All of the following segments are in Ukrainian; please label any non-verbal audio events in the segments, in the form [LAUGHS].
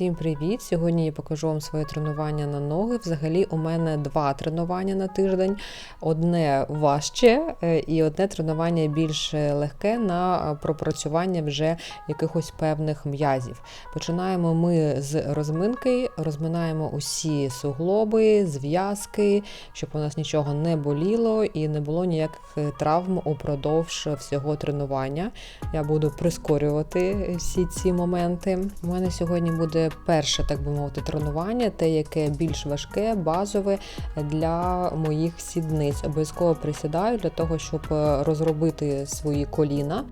Всім привіт! Сьогодні я покажу вам своє тренування на ноги. Взагалі, у мене два тренування на тиждень: одне важче е, і одне тренування більш легке на пропрацювання вже якихось певних м'язів. Починаємо ми з розминки, розминаємо усі суглоби, зв'язки, щоб у нас нічого не боліло і не було ніяких травм упродовж всього тренування. Я буду прискорювати всі ці моменти. У мене сьогодні буде перше, так би мовити, тренування, те, яке більш важке, базове для моїх сідниць. Обов'язково присідаю для того, щоб розробити свої коліна.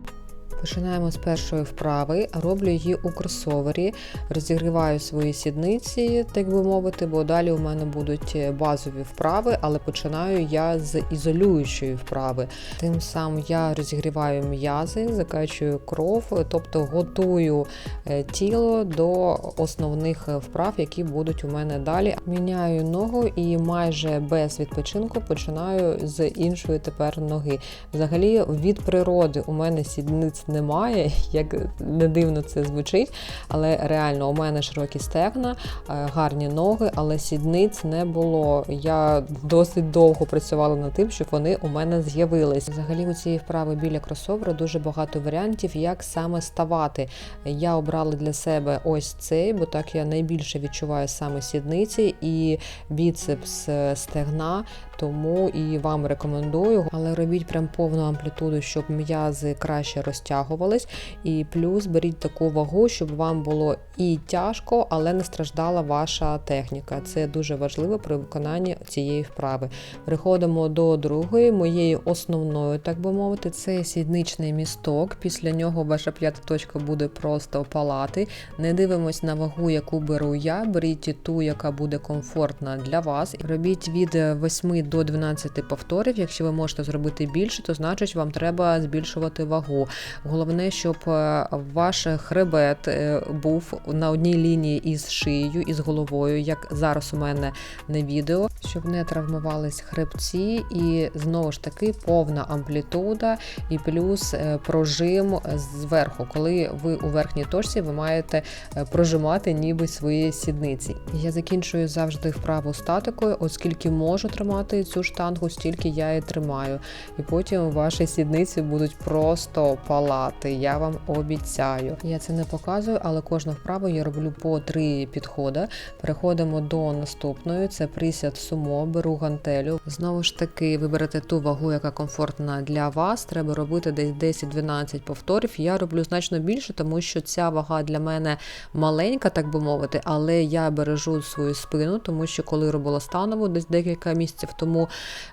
Починаємо з першої вправи, роблю її у кросовері, розігріваю свої сідниці, так би мовити, бо далі у мене будуть базові вправи, але починаю я з ізолюючої вправи. Тим самим я розігріваю м'язи, закачую кров, тобто готую е, тіло до основних вправ, які будуть у мене далі. Міняю ногу і майже без відпочинку починаю з іншої тепер ноги. Взагалі, від природи у мене сідниць немає, [LAUGHS] як не дивно це звучить. Але реально у мене широкі стегна, е, гарні ноги, але сідниць не було. Я досить довго працювала над тим, щоб вони у мене з'явились. Взагалі у цієї вправи біля кросовера дуже багато варіантів, як саме ставати. Я обрала для себе ось цей, бо так я найбільше відчуваю саме сідниці і біцепс е, стегна. Тому і вам рекомендую, але робіть прям повну амплітуду, щоб м'язи краще розтягувались. І плюс беріть таку вагу, щоб вам було і тяжко, але не страждала ваша техніка. Це дуже важливо при виконанні цієї вправи. Переходимо до другої, моєї основної, так би мовити, це сідничний місток. Після нього ваша п'ята точка буде просто палати. Не дивимось на вагу, яку беру я. Беріть ту, яка буде комфортна для вас. Робіть від 8 до 12 повторів. Якщо ви можете зробити більше, то значить вам треба збільшувати вагу. Головне, щоб е, ваш хребет е, був на одній лінії із шиєю, із головою, як зараз у мене на відео, щоб не травмувались хребці, і знову ж таки повна амплітуда і плюс е, прожим зверху. Коли ви у верхній точці, ви маєте прожимати ніби свої сідниці. Я закінчую завжди вправу статикою, оскільки можу тримати цю штангу, стільки я і тримаю. І потім ваші сідниці будуть просто палати. Я вам обіцяю. Я це не показую, але кожну вправу я роблю по три підходи. Переходимо до наступної: це присяд сумо, беру гантелю. Знову ж таки, виберете ту вагу, яка комфортна для вас. Треба робити десь 10-12 повторів. Я роблю значно більше, тому що ця вага для мене маленька, так би мовити, але я бережу свою спину, тому що коли робила станову десь декілька місяців тому тому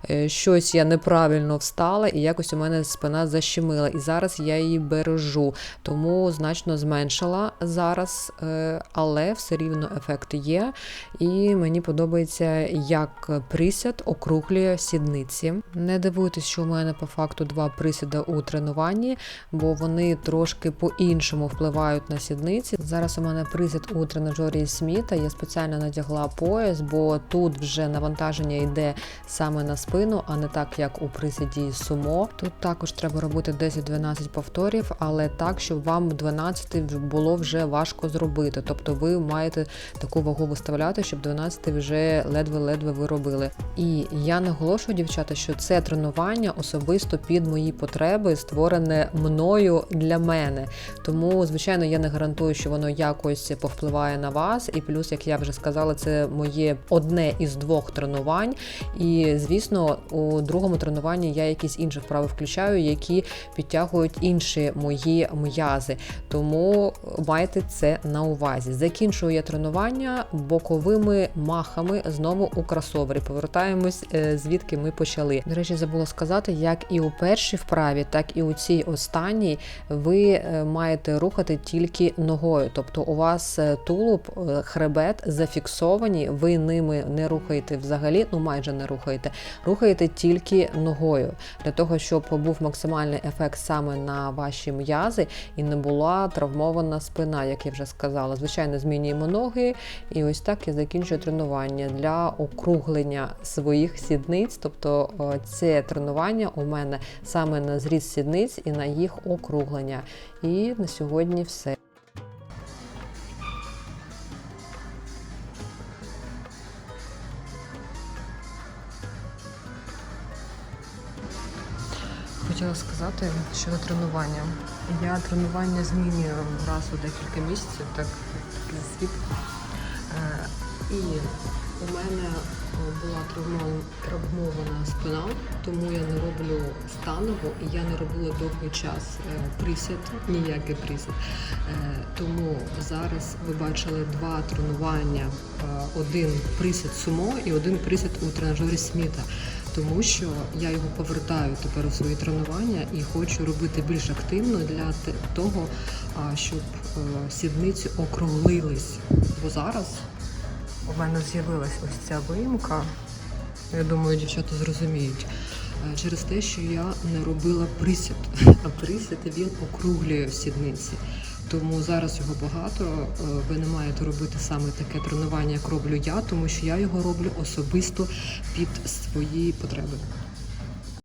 е, щось я неправильно встала, і якось у мене спина защемила. І зараз я її бережу, тому значно зменшила зараз, е, але все рівно ефект є. І мені подобається, як присяд округлює сідниці. Не дивуйтесь, що у мене по факту два присіда у тренуванні, бо вони трошки по-іншому впливають на сідниці. Зараз у мене присід у тренажері Сміта. Я спеціально надягла пояс, бо тут вже навантаження йде саме на спину, а не так, як у присіді сумо. Тут також треба робити 10-12 повторів, але так, щоб вам 12 було вже важко зробити. Тобто ви маєте таку вагу виставляти, щоб 12 вже ледве-ледве ви робили. І я наголошую, дівчата, що це тренування особисто під мої потреби, створене мною для мене. Тому, звичайно, я не гарантую, що воно якось повпливає на вас. І плюс, як я вже сказала, це моє одне із двох тренувань. І звісно, у другому тренуванні я якісь інші вправи включаю, які підтягують інші мої м'язи. Тому майте це на увазі. Закінчую я тренування боковими махами знову у кросовері. Повертаємось, е, звідки ми почали. До речі, забула сказати, як і у першій вправі, так і у цій останній ви е, маєте рухати тільки ногою. Тобто у вас е, тулуб, хребет зафіксовані, ви ними не рухаєте взагалі, ну майже не рухаєте. Рухаєте тільки ногою, для того, щоб був максимальний ефект саме на ваші м'язи і не була травмована спина, як я вже сказала. Звичайно, змінюємо ноги, і ось так я закінчую тренування для округлення своїх сідниць. Тобто це тренування у мене саме на зріз сідниць і на їх округлення. І на сьогодні все. Хотіла сказати щодо тренування. Я тренування змінюю раз у декілька місяців, так. Е, І у мене е, була травмована, спина, тому я не роблю станову і я не робила довгий час е, присід, ніякий присід. Е, Тому зараз ви бачили два тренування: один присід сумо і один присід у тренажері Сміта. Тому що я його повертаю тепер у свої тренування і хочу робити більш активно для того, щоб сідниці округлились. Бо зараз у мене з'явилась ось ця виїмка. Я думаю, дівчата зрозуміють. Е, Через те, що я не робила присід, [LAUGHS] а присід він округлює сідниці. Тому зараз його багато. Е, Ви не маєте робити саме таке тренування, як роблю я, тому що я його роблю особисто під свої потреби.